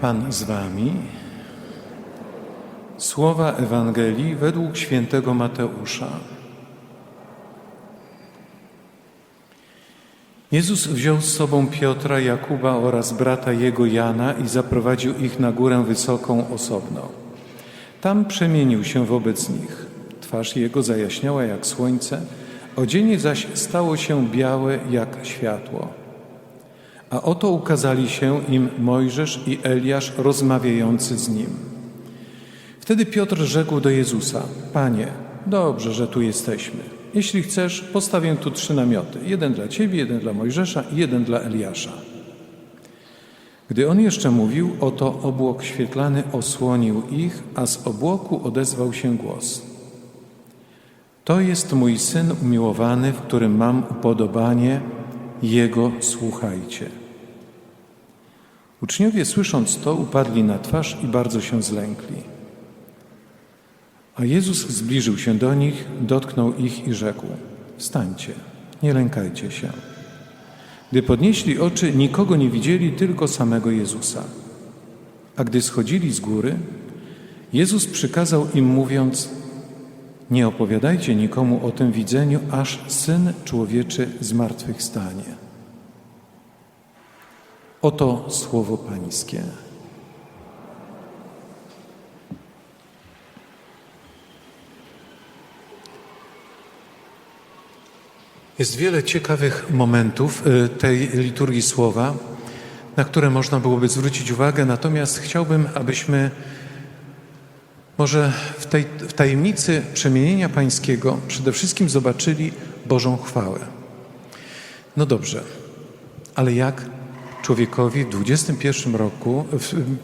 Pan z wami. Słowa Ewangelii według świętego Mateusza. Jezus wziął z sobą Piotra, Jakuba oraz brata jego Jana i zaprowadził ich na górę wysoką osobno. Tam przemienił się wobec nich. Twarz jego zajaśniała jak słońce, odzienie zaś stało się białe jak światło. A oto ukazali się im Mojżesz i Eliasz rozmawiający z nim. Wtedy Piotr rzekł do Jezusa: Panie, dobrze, że tu jesteśmy. Jeśli chcesz, postawię tu trzy namioty: jeden dla ciebie, jeden dla Mojżesza i jeden dla Eliasza. Gdy on jeszcze mówił, oto obłok świetlany osłonił ich, a z obłoku odezwał się głos. To jest mój syn umiłowany, w którym mam upodobanie, jego słuchajcie. Uczniowie słysząc to, upadli na twarz i bardzo się zlękli. A Jezus zbliżył się do nich, dotknął ich i rzekł: Wstańcie, nie lękajcie się. Gdy podnieśli oczy, nikogo nie widzieli, tylko samego Jezusa. A gdy schodzili z góry, Jezus przykazał im, mówiąc: Nie opowiadajcie nikomu o tym widzeniu, aż syn człowieczy zmartwychwstanie. Oto słowo Pańskie. Jest wiele ciekawych momentów y, tej liturgii słowa, na które można byłoby zwrócić uwagę, natomiast chciałbym, abyśmy może w tej w tajemnicy przemienienia Pańskiego przede wszystkim zobaczyli Bożą chwałę. No dobrze, ale jak człowiekowi w XXI roku,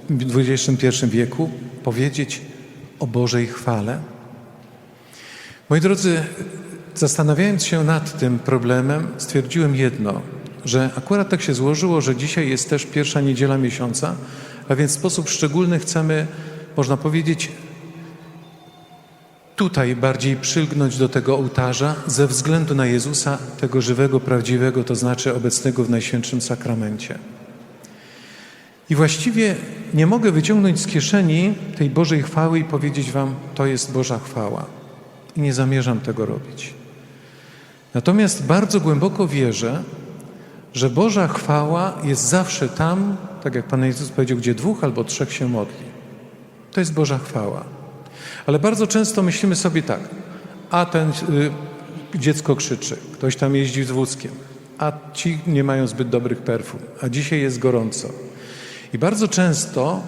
w XXI wieku powiedzieć o Bożej chwale? Moi drodzy, Zastanawiając się nad tym problemem, stwierdziłem jedno, że akurat tak się złożyło, że dzisiaj jest też pierwsza niedziela miesiąca, a więc w sposób szczególny chcemy, można powiedzieć, tutaj bardziej przylgnąć do tego ołtarza ze względu na Jezusa, tego żywego, prawdziwego, to znaczy obecnego w Najświętszym Sakramencie. I właściwie nie mogę wyciągnąć z kieszeni tej Bożej chwały i powiedzieć Wam, to jest Boża chwała. I nie zamierzam tego robić. Natomiast bardzo głęboko wierzę, że Boża chwała jest zawsze tam, tak jak Pan Jezus powiedział, gdzie dwóch albo trzech się modli. To jest Boża chwała. Ale bardzo często myślimy sobie tak, a ten y, dziecko krzyczy, ktoś tam jeździ z wózkiem, a ci nie mają zbyt dobrych perfum, a dzisiaj jest gorąco. I bardzo często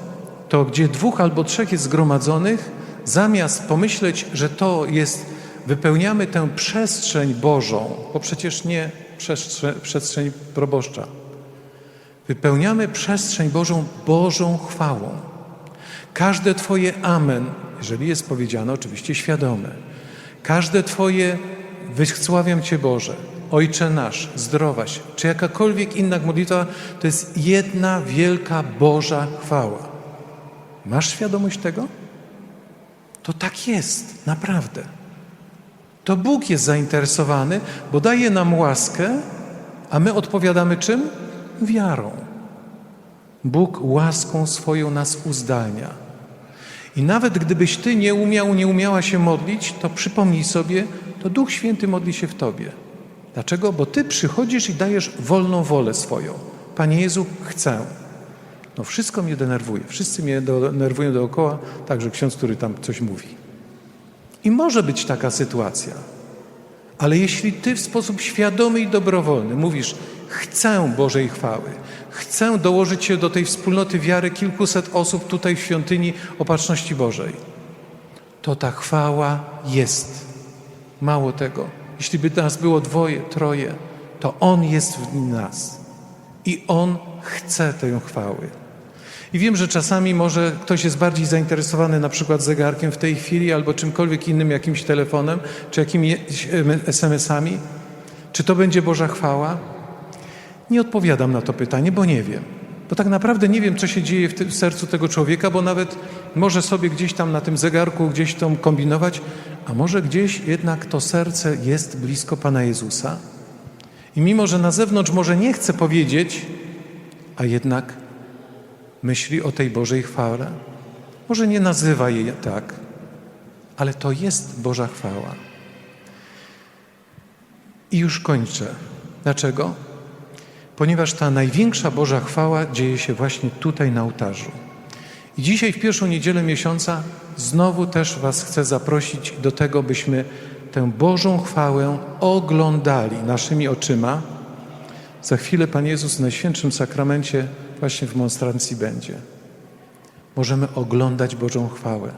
to, gdzie dwóch albo trzech jest zgromadzonych, zamiast pomyśleć, że to jest wypełniamy tę przestrzeń Bożą, bo przecież nie przestrzeń, przestrzeń proboszcza. Wypełniamy przestrzeń Bożą Bożą chwałą. Każde Twoje amen, jeżeli jest powiedziane, oczywiście świadome. Każde Twoje wysławiam Cię Boże, Ojcze nasz, zdrowaś, czy jakakolwiek inna modlitwa, to jest jedna wielka Boża chwała. Masz świadomość tego? To tak jest, naprawdę. To Bóg jest zainteresowany, bo daje nam łaskę, a my odpowiadamy czym? Wiarą. Bóg łaską swoją nas uzdalnia. I nawet gdybyś ty nie umiał, nie umiała się modlić, to przypomnij sobie, to Duch Święty modli się w tobie. Dlaczego? Bo ty przychodzisz i dajesz wolną wolę swoją. Panie Jezu, chcę. No wszystko mnie denerwuje. Wszyscy mnie denerwują dookoła, także ksiądz, który tam coś mówi. I może być taka sytuacja. Ale jeśli ty w sposób świadomy i dobrowolny mówisz, chcę Bożej chwały, chcę dołożyć się do tej wspólnoty wiary kilkuset osób tutaj w świątyni Opatrzności Bożej, to ta chwała jest. Mało tego, jeśli by nas było dwoje, troje, to On jest w nas i On chce tę chwały. I wiem, że czasami może ktoś jest bardziej zainteresowany na przykład zegarkiem w tej chwili albo czymkolwiek innym, jakimś telefonem, czy jakimiś SMS-ami. Czy to będzie Boża chwała? Nie odpowiadam na to pytanie, bo nie wiem. Bo tak naprawdę nie wiem, co się dzieje w, tym, w sercu tego człowieka, bo nawet może sobie gdzieś tam na tym zegarku gdzieś tam kombinować, a może gdzieś jednak to serce jest blisko Pana Jezusa. I mimo, że na zewnątrz może nie chce powiedzieć, a jednak myśli o tej Bożej chwale. Może nie nazywa jej tak, ale to jest Boża chwała. I już kończę. Dlaczego? Ponieważ ta największa Boża chwała dzieje się właśnie tutaj na ołtarzu. I dzisiaj w pierwszą niedzielę miesiąca znowu też Was chcę zaprosić do tego, byśmy tę Bożą chwałę oglądali naszymi oczyma. Za chwilę Pan Jezus w Najświętszym Sakramencie właśnie w monstrancji będzie. Możemy oglądać Bożą chwałę.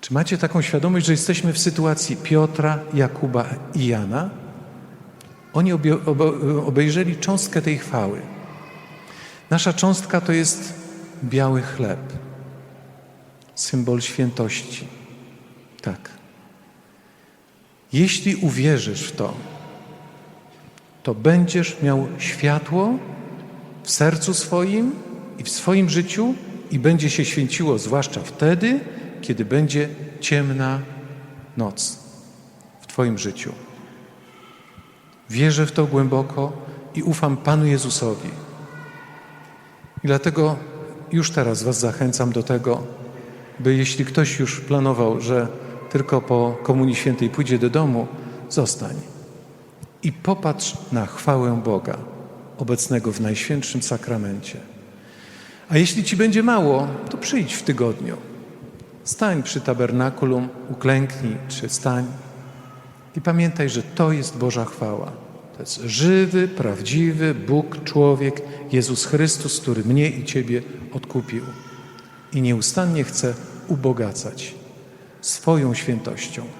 Czy macie taką świadomość, że jesteśmy w sytuacji Piotra, Jakuba i Jana? Oni obejrzeli cząstkę tej chwały. Nasza cząstka to jest biały chleb, symbol świętości. Tak. Jeśli uwierzysz w to, to będziesz miał światło w sercu swoim i w swoim życiu i będzie się święciło, zwłaszcza wtedy, kiedy będzie ciemna noc w Twoim życiu. Wierzę w to głęboko i ufam Panu Jezusowi. I dlatego już teraz Was zachęcam do tego, by jeśli ktoś już planował, że tylko po Komunii Świętej pójdzie do domu, zostań i popatrz na chwałę Boga obecnego w Najświętszym Sakramencie. A jeśli Ci będzie mało, to przyjdź w tygodniu. Stań przy tabernakulum, uklęknij czy stań i pamiętaj, że to jest Boża chwała. To jest żywy, prawdziwy Bóg, człowiek, Jezus Chrystus, który mnie i Ciebie odkupił i nieustannie chce ubogacać swoją świętością.